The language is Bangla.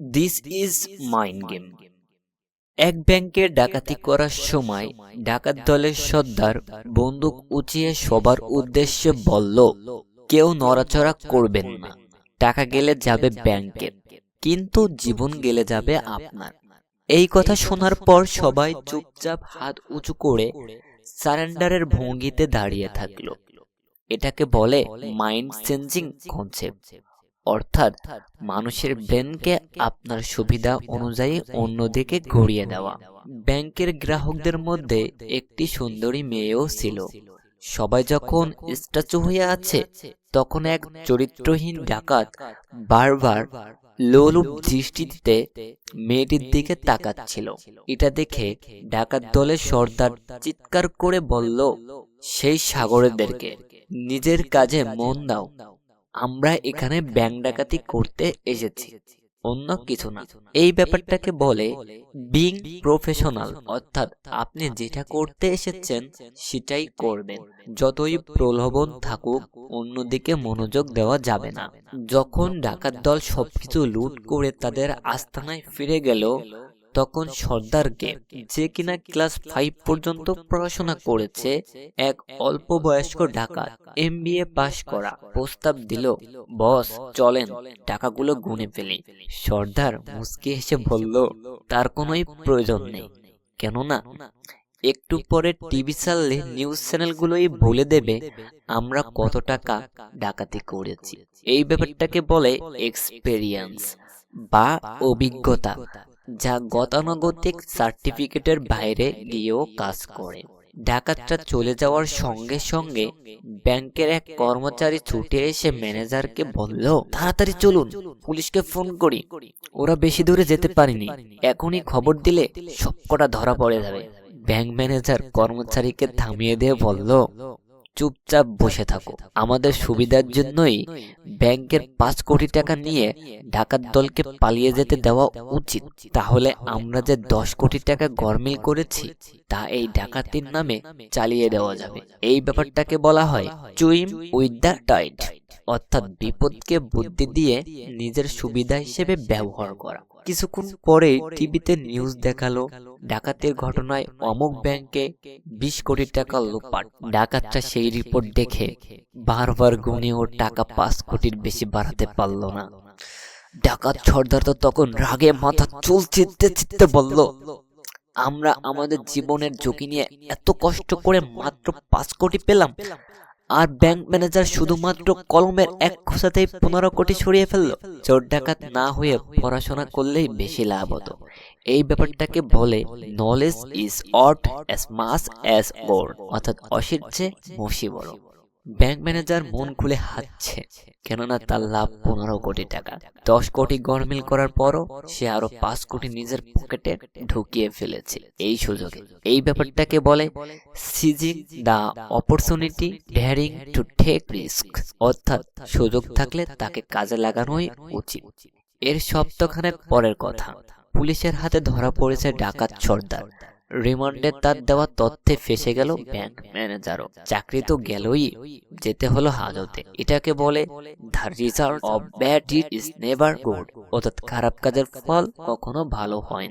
দিস ইজ মাইন্ড গেম এক ব্যাংকে ডাকাতি করার সময় ডাকাত দলের সর্দার বন্দুক উঁচিয়ে সবার উদ্দেশ্যে বলল, কেউ নড়াচড়া করবেন না। টাকা গেলে যাবে ব্যাংকে, কিন্তু জীবন গেলে যাবে আপনার। এই কথা শোনার পর সবাই চুপচাপ হাত উঁচু করে সারেন্ডারের ভঙ্গিতে দাঁড়িয়ে থাকল। এটাকে বলে মাইন্ড চেঞ্জিং কনসেপ্ট অর্থাৎ মানুষের ব্রেনকে আপনার সুবিধা অনুযায়ী অন্যদিকে ঘুরিয়ে দেওয়া। ব্যাংকের গ্রাহকদের মধ্যে একটি সুন্দরী মেয়েও ছিল। সবাই যখন স্ট্যাচু হয়ে আছে তখন এক চরিত্রহীন ডাকাত বারবার লোলুপ দৃষ্টিতে মেয়েটির দিকে তাকাচ্ছিল। এটা দেখে ডাকাত দলের সর্দার চিৎকার করে বলল সেই সাগরেদেরকে নিজের কাজে মন দাও। আমরা এখানে ব্যাংক ডাকাতি করতে এসেছি, অন্য কিছু না। এই ব্যাপারটাকে বলে বিং প্রফেশনাল অর্থাৎ আপনি যেটা করতে এসেছেন সেটাই করবেন। যতই প্রলোভন থাকুক, অন্যদিকে মনোযোগ দেওয়া যাবে না। যখন ডাকাত দল সবকিছু লুট করে তাদের আস্তানায় ফিরে গেল তখন সর্দারকে যে কিনা ক্লাস ফাইভ পর্যন্ত পড়াশোনা করেছে এক অল্প বয়স্ক ডাকাত এম পাশ করা প্রস্তাব দিল বস চলেন টাকাগুলো গুনে ফেলি। সর্দার মুসকে হেসে বলল তার কোনোই প্রয়োজন নেই। কেননা একটু পরে টিভি চাললে নিউজ চ্যানেলগুলোই বলে দেবে আমরা কত টাকা ডাকাতি করেছি। এই ব্যাপারটাকে বলে এক্সপেরিয়েন্স বা অভিজ্ঞতা। যা গতানুগতিক সার্টিফিকেটের বাইরে গিয়েও কাজ করে। ডাকাতটা চলে যাওয়ার সঙ্গে সঙ্গে ব্যাংকের এক কর্মচারী ছুটে এসে ম্যানেজারকে বলল, তাড়াতাড়ি চলুন, পুলিশকে ফোন করি। ওরা বেশি দূরে যেতে পারেনি। এখনই খবর দিলে সবকটা ধরা পড়ে যাবে। ব্যাংক ম্যানেজার কর্মচারীকে থামিয়ে দিয়ে বলল চুপচাপ বসে থাকো। আমাদের সুবিধার জন্যই ব্যাংকের পাঁচ কোটি টাকা নিয়ে ঢাকার দলকে পালিয়ে যেতে দেওয়া উচিত। তাহলে আমরা যে দশ কোটি টাকা গরমিল করেছি তা এই ডাকাতির নামে চালিয়ে দেওয়া যাবে। এই ব্যাপারটাকে বলা হয় চুইম উইথ দ্য টাইট অর্থাৎ বিপদকে বুদ্ধি দিয়ে নিজের সুবিধা হিসেবে ব্যবহার করা। কিছুক্ষণ পরে টিভিতে নিউজ দেখাল। ডাকাতের ঘটনায় অমুক ব্যাংকে বিশ কোটি টাকা লোপাট ডাকাতটা সেই রিপোর্ট দেখে বারবার গুনে ও টাকা পাঁচ কোটির বেশি বাড়াতে পারল না। ডাকাত সর্দার তো তখন রাগে মাথা চুল চিত্তে চিত্তে বলল আমরা আমাদের জীবনের ঝুঁকি নিয়ে এত কষ্ট করে মাত্র পাঁচ কোটি পেলাম। আর ব্যাংক ম্যানেজার শুধুমাত্র কলমের এক খোসাতেই পনেরো কোটি ছড়িয়ে ফেলল। চোর ডাকাত না হয়ে পড়াশোনা করলেই বেশি লাভ হতো। এই ব্যাপারটাকে বলে knowledge is ought mass as or অর্থাৎ অসির চেয়ে মসি বড়। ব্যাংক ম্যানেজার মন খুলে হাঁটছে, কেননা তার লাভ পনেরো কোটি টাকা। দশ কোটি গরমিল করার পরও সে আরও পাঁচ কোটি নিজের পকেটে ঢুকিয়ে ফেলেছে। এই সুযোগে। এই ব্যাপারটাকে বলে seizing the opportunity daring to take risk অর্থাৎ সুযোগ থাকলে তাকে কাজে লাগানোই উচিত। এর সপ্তাহখানেক পরের কথা। পুলিশের হাতে ধরা পড়েছে ডাকাত সর্দার। রিমান্ডে তার দেওয়া তথ্যে ফেসে গেল ব্যাংক ম্যানেজারও চাকরি তো গেলই, যেতে হলো হাজতে। এটাকে বলে the result of bad is never good অর্থাৎ খারাপ কাজের ফল কখনো ভালো হয়